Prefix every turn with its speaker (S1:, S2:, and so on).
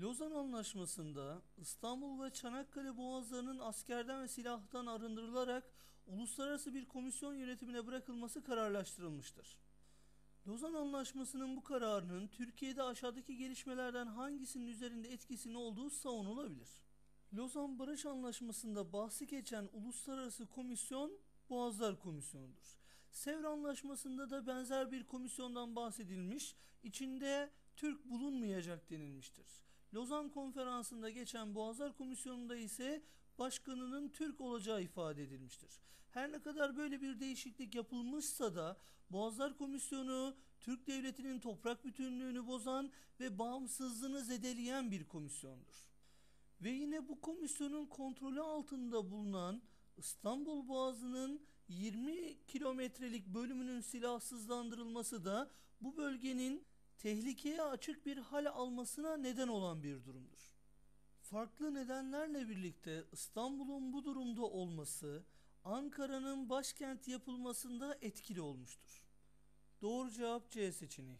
S1: Lozan Anlaşması'nda İstanbul ve Çanakkale boğazlarının askerden ve silahtan arındırılarak uluslararası bir komisyon yönetimine bırakılması kararlaştırılmıştır. Lozan Anlaşması'nın bu kararının Türkiye'de aşağıdaki gelişmelerden hangisinin üzerinde etkisinin olduğu savunulabilir. Lozan Barış Anlaşması'nda bahsi geçen uluslararası komisyon Boğazlar Komisyonu'dur. Sevr Anlaşması'nda da benzer bir komisyondan bahsedilmiş, içinde Türk bulunmayacak denilmiştir. Lozan Konferansı'nda geçen Boğazlar Komisyonu'nda ise başkanının Türk olacağı ifade edilmiştir. Her ne kadar böyle bir değişiklik yapılmışsa da Boğazlar Komisyonu Türk Devleti'nin toprak bütünlüğünü bozan ve bağımsızlığını zedeleyen bir komisyondur. Ve yine bu komisyonun kontrolü altında bulunan İstanbul Boğazı'nın 20 kilometrelik bölümünün silahsızlandırılması da bu bölgenin tehlikeye açık bir hal almasına neden olan bir durumdur. Farklı nedenlerle birlikte İstanbul'un bu durumda olması Ankara'nın başkent yapılmasında etkili olmuştur. Doğru cevap C seçeneği.